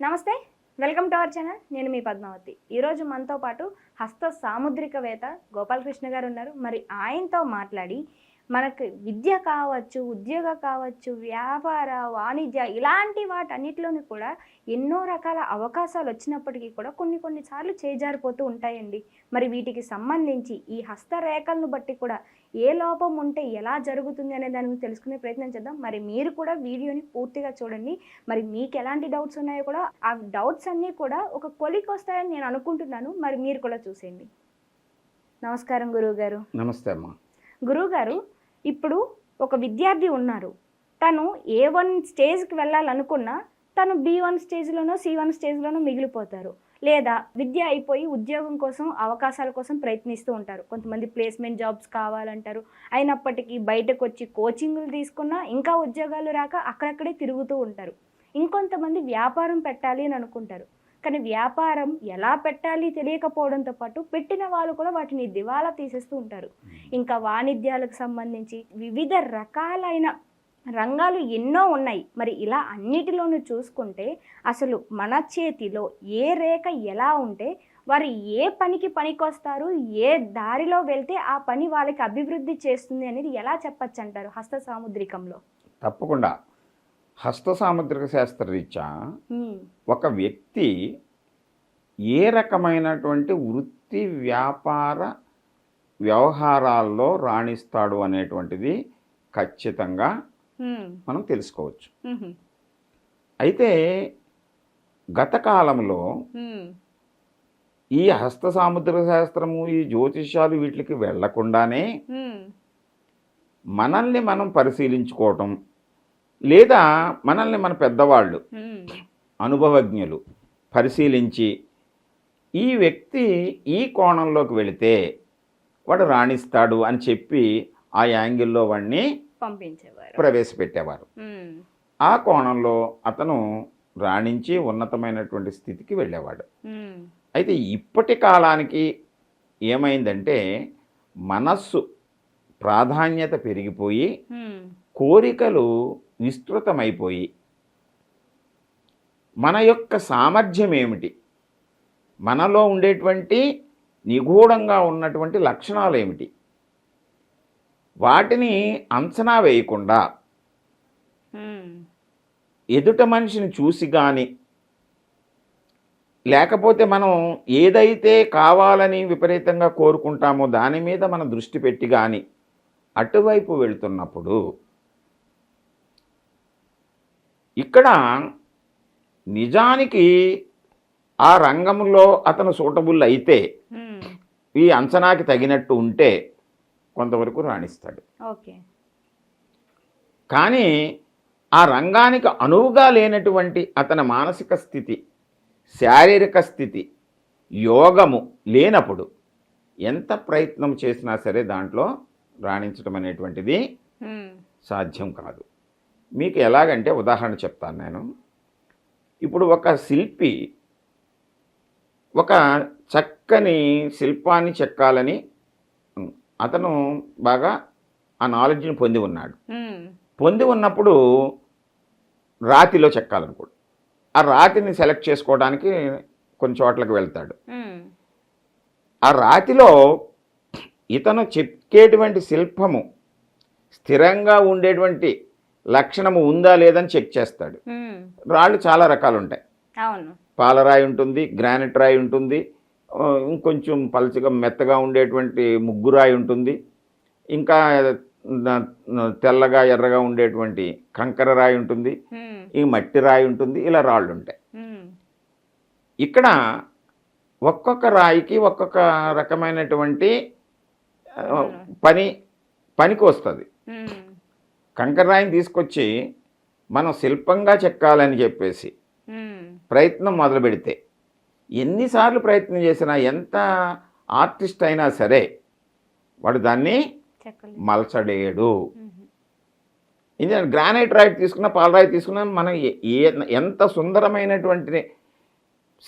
నమస్తే welcome to our channel. నేను మీ పద్మావతి. ఈరోజు మనతో పాటు హస్త సాముద్రికవేత్త గోపాలకృష్ణ గారు ఉన్నారు. మరి ఆయనతో మాట్లాడి మనకు విద్య కావచ్చు ఉద్యోగం కావచ్చు వ్యాపార వాణిజ్య ఇలాంటి వాటన్నిటిలోని కూడా ఎన్నో రకాల అవకాశాలు వచ్చినప్పటికీ కూడా కొన్ని కొన్నిసార్లు చేజారిపోతూ ఉంటాయండి. మరి వీటికి సంబంధించి ఈ హస్తరేఖలను బట్టి కూడా ఏ లోపం ఉంటే ఎలా జరుగుతుంది అనే దాని గురించి తెలుసుకునే ప్రయత్నం చేద్దాం. మరి మీరు కూడా వీడియోని పూర్తిగా చూడండి. మరి మీకు ఎలాంటి డౌట్స్ ఉన్నాయో కూడా ఆ డౌట్స్ అన్నీ కూడా ఒక కొలికి వస్తాయని నేను అనుకుంటున్నాను. మరి మీరు కూడా చూసేయండి. నమస్కారం గురువు గారు నమస్తే అమ్మా. గురువుగారు ఇప్పుడు ఒక విద్యార్థి ఉన్నారు. తను ఏ వన్ స్టేజ్కి వెళ్ళాలనుకున్నా తను బి వన్ స్టేజ్లోనో సి వన్ స్టేజ్లోనో మిగిలిపోతారు. లేదా విద్య అయిపోయి ఉద్యోగం కోసం అవకాశాల కోసం ప్రయత్నిస్తూ ఉంటారు. కొంతమంది ప్లేస్మెంట్ జాబ్స్ కావాలంటారు. అయినప్పటికీ బయటకు వచ్చి కోచింగ్లు తీసుకున్నా ఇంకా ఉద్యోగాలు రాక అక్కడక్కడే తిరుగుతూ ఉంటారు. ఇంకొంతమంది వ్యాపారం పెట్టాలి అని అనుకుంటారు. కానీ వ్యాపారం ఎలా పెట్టాలి తెలియకపోవడంతో పాటు పెట్టిన వాళ్ళు కూడా వాటిని దివాలా తీసేస్తూ ఉంటారు. ఇంకా వాణిజ్యాలకు సంబంధించి వివిధ రకాలైన రంగాలు ఎన్నో ఉన్నాయి. మరి ఇలా అన్నిటిలోనూ చూసుకుంటే అసలు మన చేతిలో ఏ రేఖ ఎలా ఉంటే వారు ఏ పనికి పనికొస్తారు ఏ దారిలో వెళ్తే ఆ పని వాళ్ళకి అభివృద్ధి చేస్తుంది అనేది ఎలా చెప్పచ్చు అంటారు హస్త సాముద్రికంలో? తప్పకుండా. హస్త సాముద్రిక శాస్త్రరీత్యా హ్మ్. ఒక వ్యక్తి ఏ రకమైనటువంటి వృత్తి వ్యాపార వ్యవహారాల్లో రాణిస్తాడు అనేటువంటిది ఖచ్చితంగా. మనం తెలుసుకోవచ్చు. అయితే గత కాలంలో. ఈ హస్త సాముద్రిక శాస్త్రము ఈ జ్యోతిష్యాలు వీటికి వెళ్ళకుండానే. మనల్ని మనం పరిశీలించుకోవటం లేదా మనల్ని మన పెద్దవాళ్ళు. అనుభవజ్ఞులు పరిశీలించి ఈ వ్యక్తి ఈ కోణంలోకి వెళితే వాడు రాణిస్తాడు అని చెప్పి ఆ యాంగిల్లో వాడిని పంపించేవారు ప్రవేశపెట్టేవారు. ఆ కోణంలో అతను రాణించి ఉన్నతమైనటువంటి స్థితికి వెళ్ళేవాడు. అయితే ఇప్పటి కాలానికి ఏమైందంటే మనస్సు ప్రాధాన్యత పెరిగిపోయి. కోరికలు విస్తృతమైపోయి మన యొక్క సామర్థ్యం ఏమిటి మనలో ఉండేటువంటి నిగూఢంగా ఉన్నటువంటి లక్షణాలు ఏమిటి వాటిని అంచనా వేయకుండా. ఎదుట మనిషిని చూసి కానీ లేకపోతే మనం ఏదైతే కావాలని విపరీతంగా కోరుకుంటామో దాని మీద మన దృష్టి పెట్టి కానీ అటువైపు వెళ్తున్నప్పుడు ఇక్కడ నిజానికి ఆ రంగంలో అతను సూటబుల్ అయితే. ఈ అంచనాకి తగినట్టు ఉంటే కొంతవరకు రాణిస్తాడు ఓకే కానీ ఆ రంగానికి అనువుగా లేనటువంటి అతని మానసిక స్థితి శారీరక స్థితి యోగము లేనప్పుడు ఎంత ప్రయత్నం చేసినా సరే దాంట్లో రాణించడం అనేటువంటిది. సాధ్యం కాదు మీకు ఎలాగంటే ఉదాహరణ చెప్తాను నేను ఇప్పుడు ఒక శిల్పి ఒక చక్కని శిల్పాన్ని చెక్కాలని అతను బాగా ఆ నాలెడ్జ్ని పొంది ఉన్నాడు. పొంది ఉన్నప్పుడు రాతిలో చెక్కాలనుకోడు ఆ రాతిని సెలెక్ట్ చేసుకోవడానికి కొన్ని చోట్లకు వెళ్తాడు. ఆ రాతిలో ఇతను చెక్కేటువంటి శిల్పము స్థిరంగా ఉండేటువంటి లక్షణము ఉందా లేదని చెక్ చేస్తాడు. రాళ్ళు చాలా రకాలు ఉంటాయి పాలరాయి ఉంటుంది గ్రానైట్ రాయి ఉంటుంది ఇంకొంచెం పలుచగా మెత్తగా ఉండేటువంటి ముగ్గురాయి ఉంటుంది ఇంకా తెల్లగా ఎర్రగా ఉండేటువంటి కంకర రాయి ఉంటుంది. ఈ మట్టి రాయి ఉంటుంది ఇలా రాళ్ళు ఉంటాయి. ఇక్కడ ఒక్కొక్క రాయికి ఒక్కొక్క రకమైనటువంటి పని పనికి వస్తుంది. హ్మ్. కంకర రాయిని తీసుకొచ్చి మనం శిల్పంగా చెక్కాలని చెప్పేసి. ప్రయత్నం మొదలు పెడితే ఎన్నిసార్లు ప్రయత్నం చేసినా ఎంత ఆర్టిస్ట్ అయినా సరే వాడు దాన్ని మలచడేయడు. ఇది గ్రానైట్ రాయి తీసుకున్నా పాలరాయి తీసుకున్నా మనం ఎంత సుందరమైనటువంటి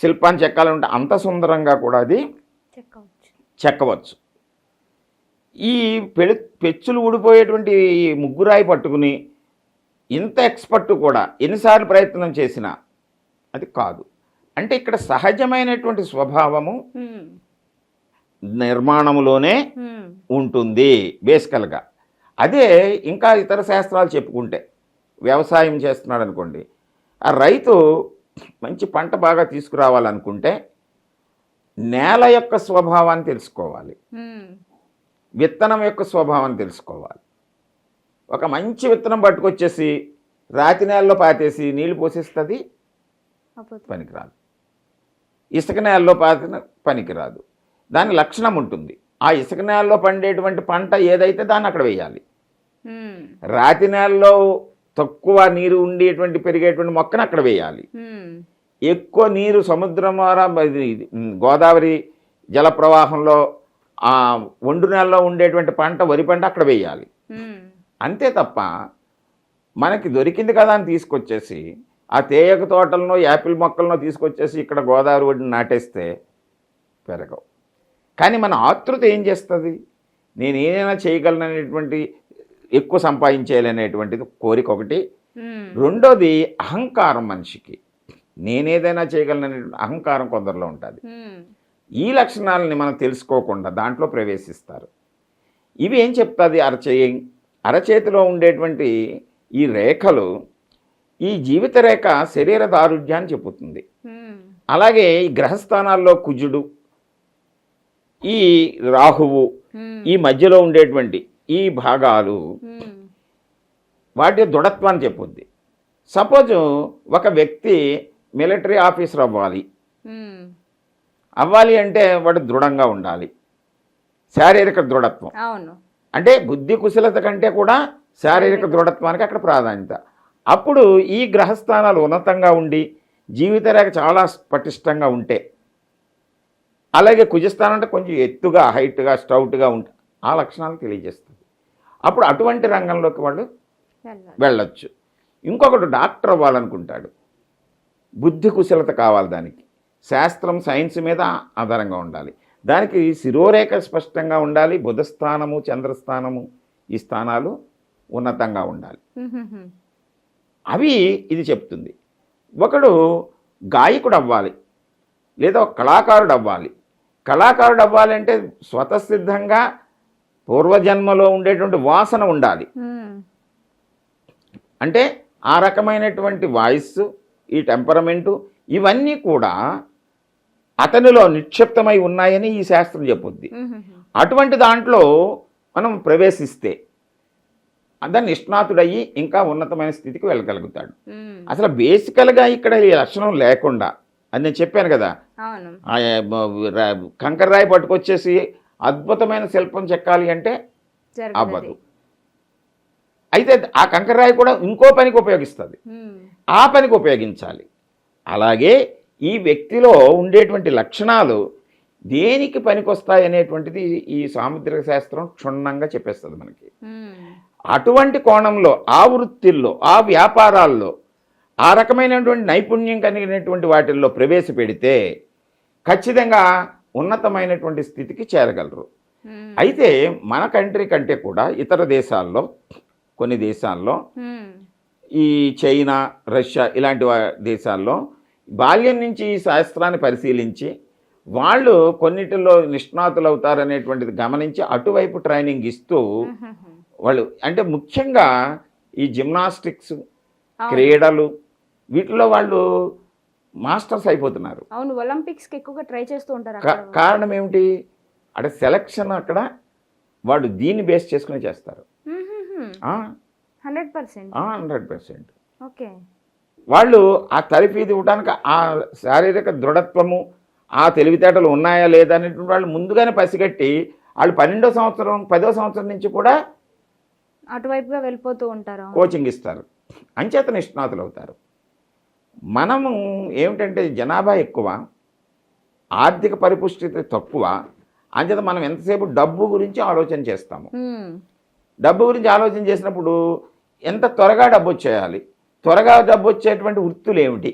శిల్పాన్ని చెక్కాలంటే అంత సుందరంగా కూడా అది చెక్కవచ్చు చెక్కవచ్చు ఈ పెళు పెచ్చులు ఊడిపోయేటువంటి ఈ ముగ్గురాయి పట్టుకుని ఇంత ఎక్స్పర్ట్ కూడా ఎన్నిసార్లు ప్రయత్నం చేసినా అది కాదు. అంటే ఇక్కడ సహజమైనటువంటి స్వభావము నిర్మాణంలోనే ఉంటుంది బేసికల్గా. అదే ఇంకా ఇతర శాస్త్రాలు చెప్పుకుంటే వ్యవసాయం చేస్తున్నాడు అనుకోండి ఆ రైతు మంచి పంట బాగా తీసుకురావాలనుకుంటే నేల యొక్క స్వభావాన్ని తెలుసుకోవాలి. విత్తనం యొక్క స్వభావాన్ని తెలుసుకోవాలి. ఒక మంచి విత్తనం పట్టుకొచ్చేసి రాతి నేలలో పాతేసి నీళ్ళు పోసేస్తుంది. పనికిరాదు. ఇసుక నేలలో పాతిన పనికిరాదు. దాని లక్షణం ఉంటుంది. ఆ ఇసుక నేలలో పండేటువంటి పంట ఏదైతే దాన్ని అక్కడ వేయాలి. రాతి నేలలో తక్కువ నీరు ఉండేటువంటి పెరిగేటువంటి మొక్కను అక్కడ వేయాలి. ఎక్కువ నీరు సముద్రం ద్వారా గోదావరి జల ప్రవాహంలో ఆ ఒండు నేలలో ఉండేటువంటి పంట వరి పంట అక్కడ వేయాలి. అంతే తప్ప మనకి దొరికింది కదా అని తీసుకొచ్చేసి ఆ తేయక తోటలను యాపిల్ మొక్కలను తీసుకొచ్చేసి ఇక్కడ గోదావరి ఒడిని నాటేస్తే పెరగవు. కానీ మన ఆతృత ఏం చేస్తుంది? నేను ఏదైనా చేయగలననేటువంటి ఎక్కువ సంపాదించేయాలనేటువంటిది కోరిక ఒకటి. రెండోది అహంకారం మనిషికి. నేనేదైనా చేయగలననే అహంకారం కొందరిలో ఉంటుంది. ఈ లక్షణాలని మనం తెలుసుకోకుండా దాంట్లో ప్రవేశిస్తారు. ఇవి ఏం చెప్తుంది అరచేయి అరచేతిలో ఉండేటువంటి ఈ రేఖలు ఈ జీవిత రేఖ శరీర దారుఢ్యాన్ని చెబుతుంది. అలాగే ఈ గ్రహస్థానాల్లో కుజుడు ఈ రాహువు ఈ మధ్యలో ఉండేటువంటి ఈ భాగాలు వాటి దృఢత్వాన్ని చెప్పుద్ది సపోజ్ ఒక వ్యక్తి మిలిటరీ ఆఫీసర్ అవ్వాలి. అవ్వాలి అంటే వాడు దృఢంగా ఉండాలి. శారీరక దృఢత్వం. అవును. అంటే బుద్ధి కుశలత కంటే కూడా శారీరక దృఢత్వానికి అక్కడ ప్రాధాన్యత. అప్పుడు ఈ గ్రహస్థానాలు ఉన్నతంగా ఉండి జీవిత రేఖ చాలా పటిష్టంగా ఉంటే అలాగే కుజస్థానం అంటే కొంచెం ఎత్తుగా హైట్గా స్టౌట్గా ఉంటే ఆ లక్షణాలు తెలియజేస్తుంది. అప్పుడు అటువంటి రంగంలోకి వాళ్ళు వెళ్ళొచ్చు. ఇంకొకడు డాక్టర్ అవ్వాలనుకుంటాడు. బుద్ధి కుశలత కావాలి దానికి. శాస్త్రం సైన్స్ మీద ఆధారంగా ఉండాలి. దానికి శిరోరేఖ స్పష్టంగా ఉండాలి. బుధస్థానము చంద్రస్థానము ఈ స్థానాలు ఉన్నతంగా ఉండాలి. అవి ఇది చెప్తుంది. ఒకడు గాయకుడు అవ్వాలి లేదా ఒక కళాకారుడు అవ్వాలి కళాకారుడు అవ్వాలంటే స్వతసిద్ధంగా పూర్వజన్మలో ఉండేటువంటి వాసన ఉండాలి. అంటే ఆ రకమైనటువంటి వాయిస్ ఈ టెంపరమెంటు ఇవన్నీ కూడా అతనిలో నిక్షిప్తమై ఉన్నాయని ఈ శాస్త్రం చెప్పుద్ది. అటువంటి దాంట్లో మనం ప్రవేశిస్తే దాన్ని నిష్ణాతుడయ్యి ఇంకా ఉన్నతమైన స్థితికి వెళ్ళగలుగుతాడు. అసలు బేసికల్గా ఇక్కడ ఈ లక్షణం లేకుండా అని నేను చెప్పాను కదా అవును. ఆ రా- కంకర్రాయి పట్టుకొచ్చేసి అద్భుతమైన శిల్పం చెక్కాలి అంటే అవ్వదు. అయితే ఆ కంకర్రాయి కూడా ఇంకో పనికి ఉపయోగిస్తుంది. ఆ పనికి ఉపయోగించాలి. అలాగే ఈ వ్యక్తిలో ఉండేటువంటి లక్షణాలు దేనికి పనికొస్తాయి అనేటువంటిది ఈ సాముద్రిక శాస్త్రం క్షుణ్ణంగా చెప్పేస్తుంది మనకి. ఉమ్, అటువంటి కోణంలో ఆ వృత్తిల్లో ఆ వ్యాపారాల్లో ఆ రకమైనటువంటి నైపుణ్యం కలిగినటువంటి వాటిల్లో ప్రవేశపెడితే ఖచ్చితంగా ఉన్నతమైనటువంటి స్థితికి చేరగలరు. ఉమ్, అయితే మన కంట్రీ కంటే కూడా ఇతర దేశాల్లో కొన్ని దేశాల్లో ఉమ్, ఈ చైనా రష్యా ఇలాంటి దేశాల్లో బాల్యం నుంచి ఈ శాస్త్రాన్ని పరిశీలించి వాళ్ళు కొన్నిటిలో నిష్ణాతులు అవుతారనేటువంటిది గమనించి అటువైపు ట్రైనింగ్ ఇస్తూ. వాళ్ళు అంటే ముఖ్యంగా ఈ జిమ్నాస్టిక్స్. క్రీడలు వీటిలో వాళ్ళు మాస్టర్స్ అయిపోతున్నారు. అవును ఒలింపిక్స్కి ఎక్కువగా ట్రై చేస్తూ ఉంటారు కారణం ఏమిటి అక్కడ సెలక్షన్ అక్కడ వాడు దీన్ని బేస్ చేసుకుని చేస్తారు. Hundred percent. Hundred percent. Okay. వాళ్ళు ఆ తరిఫీది ఇవ్వడానికి ఆ శారీరక దృఢత్వము ఆ తెలివితేటలు ఉన్నాయా లేదా అనేటువంటి వాళ్ళు ముందుగానే పసిగట్టి వాళ్ళు పన్నెండో సంవత్సరం పదో సంవత్సరం నుంచి కూడా అటువైపుగా వెళ్ళిపోతూ ఉంటారు. కోచింగ్ ఇస్తారు. అంచేత నిష్ణాతులు అవుతారు మనము ఏమిటంటే జనాభా ఎక్కువ ఆర్థిక పరిపుష్టి తక్కువ అంచేత మనం ఎంతసేపు డబ్బు గురించి ఆలోచన చేస్తాము. డబ్బు గురించి ఆలోచన చేసినప్పుడు ఎంత త్వరగా డబ్బు వచ్చేయాలి? త్వరగా డబ్బు వచ్చేటువంటి వృత్తులు ఏమిటి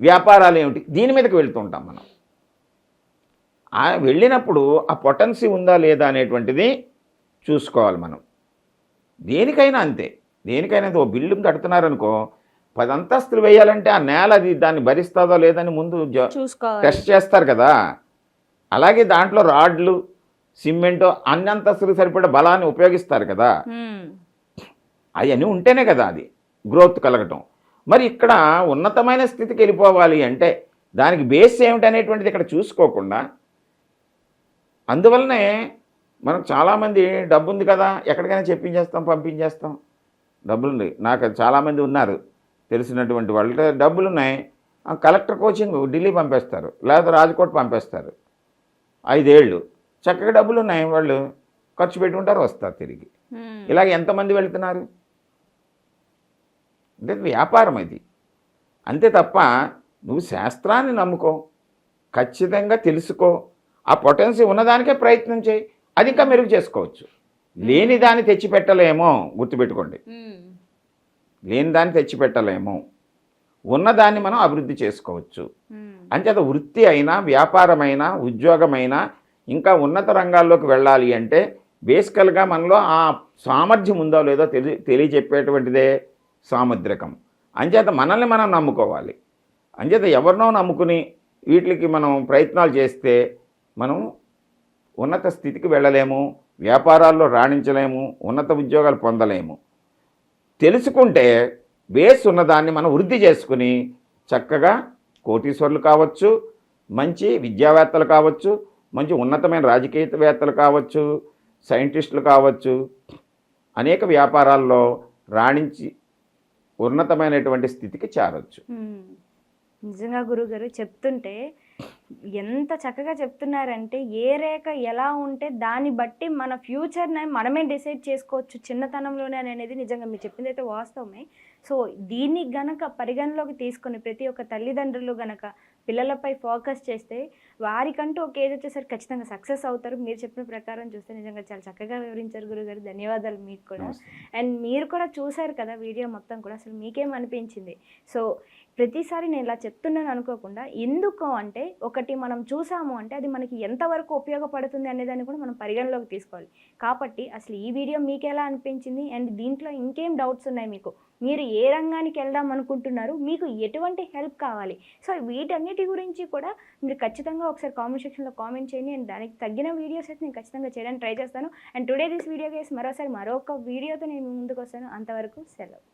వ్యాపారాలు ఏమిటి దీని మీదకి వెళ్తుంటాం మనం. ఆ వెళ్ళినప్పుడు ఆ పొటెన్సీ ఉందా లేదా అనేటువంటిది చూసుకోవాలి మనం. దేనికైనా అంతే. దేనికైనా ఓ బిల్డింగ్ కడుతున్నారనుకో పది అంతస్తులు వేయాలంటే ఆ నేల అది దాన్ని భరిస్తుందో లేదని ముందు టెస్ట్ చేస్తారు కదా. అలాగే దాంట్లో రాడ్లు సిమెంట్ అన్ని అంతస్తులు సరిపడే బలాన్ని ఉపయోగిస్తారు కదా. అవన్నీ ఉంటేనే కదా అది. గ్రోత్ కలగటం. మరి ఇక్కడ ఉన్నతమైన స్థితికి వెళ్ళిపోవాలి అంటే దానికి బేస్ ఏమిటనేటువంటిది ఇక్కడ చూసుకోకుండా అందువల్లనే మనకు చాలామంది డబ్బు ఉంది కదా ఎక్కడికైనా చెప్పించేస్తాం పంపించేస్తాం. డబ్బులుంది. నాకు చాలామంది ఉన్నారు. తెలిసినటువంటి వాళ్ళు. డబ్బులు ఉన్నాయి కలెక్టర్ కోచింగ్ ఢిల్లీ పంపేస్తారు. లేదా రాజ్కోట్ పంపేస్తారు. ఐదేళ్ళు. చక్కగా డబ్బులు ఉన్నాయి వాళ్ళు ఖర్చు పెట్టుకుంటారు వస్తారు తిరిగి. ఇలాగ ఎంతమంది వెళ్తున్నారు? అంటే వ్యాపారం అది అంతే తప్ప నువ్వు శాస్త్రాన్ని నమ్ముకో ఖచ్చితంగా తెలుసుకో ఆ పొటెన్సీ ఉన్నదానికే ప్రయత్నం చేయి అది ఇంకా మెరుగు చేసుకోవచ్చు. లేని దాన్ని తెచ్చిపెట్టలేమో గుర్తుపెట్టుకోండి. లేని దాన్ని తెచ్చిపెట్టలేము. ఉన్నదాన్ని మనం అభివృద్ధి చేసుకోవచ్చు. అంచేత వృత్తి అయినా వ్యాపారమైనా ఉద్యోగమైనా ఇంకా ఉన్నత రంగాల్లోకి వెళ్ళాలి అంటే బేసికల్గా మనలో ఆ సామర్థ్యం ఉందో లేదో తెలి తెలియచెప్పేటువంటిదే సాముద్రికం. అంచేత మనల్ని మనం నమ్ముకోవాలి. అంచేత ఎవరినో నమ్ముకుని వీటికి మనం ప్రయత్నాలు చేస్తే మనం ఉన్నత స్థితికి వెళ్ళలేము వ్యాపారాల్లో రాణించలేము ఉన్నత ఉద్యోగాలు పొందలేము. తెలుసుకుంటే బేస్ ఉన్నదాన్ని మనం వృద్ధి చేసుకుని చక్కగా కోటీశ్వరులు కావచ్చు మంచి విద్యావేత్తలు కావచ్చు మంచి ఉన్నతమైన రాజకీయవేత్తలు కావచ్చు సైంటిస్టులు కావచ్చు అనేక వ్యాపారాల్లో రాణించి ఉన్నతమైనటువంటి స్థితికి చేరవచ్చు నిజంగా గురుగారు చెప్తుంటే ఎంత చక్కగా చెప్తున్నారంటే ఏ రేఖ ఎలా ఉంటే దాన్ని బట్టి మన ఫ్యూచర్ని మనమే డిసైడ్ చేసుకోవచ్చు చిన్నతనంలోనే అనేది నిజంగా మీరు చెప్పింది అయితే వాస్తవమే. సో దీన్ని గనక పరిగణలోకి తీసుకొని ప్రతి ఒక్క తల్లిదండ్రులు గనక పిల్లలపై ఫోకస్ చేస్తే వారికంటూ ఒక ఏజ్ వచ్చేసరికి ఖచ్చితంగా సక్సెస్ అవుతారు. మీరు చెప్పిన ప్రకారం చూస్తే నిజంగా చాలా చక్కగా వివరించారు గురుగారు. ధన్యవాదాలు మీకు కూడా. అండ్ మీరు కూడా చూశారు కదా వీడియో మొత్తం కూడా. అసలు మీకేం అనిపించింది? సో ప్రతిసారి నేను ఇలా చెప్తున్నాను అనుకోకుండా ఎందుకు అంటే ఒకటి మనం చూసాము అంటే అది మనకి ఎంతవరకు ఉపయోగపడుతుంది అనేదాన్ని కూడా మనం పరిగణలోకి తీసుకోవాలి. కాబట్టి అసలు ఈ వీడియో మీకు ఎలా అనిపించింది? అండ్ దీంట్లో ఇంకేం డౌట్స్ ఉన్నాయి మీకు? మీరు ఏ రంగానికి వెళ్దాం అనుకుంటున్నారు? మీకు ఎటువంటి హెల్ప్ కావాలి? సో వీటన్నిటి గురించి కూడా మీరు ఖచ్చితంగా ఒకసారి కామెంట్ సెక్షన్లో కామెంట్ చేయండి. అండ్ దానికి తగ్గిన వీడియోస్ అయితే నేను ఖచ్చితంగా చేయడానికి ట్రై చేస్తాను. And today this video case మరోసారి మరొక వీడియోతో నేను ముందుకు వస్తాను. అంతవరకు సెలవు.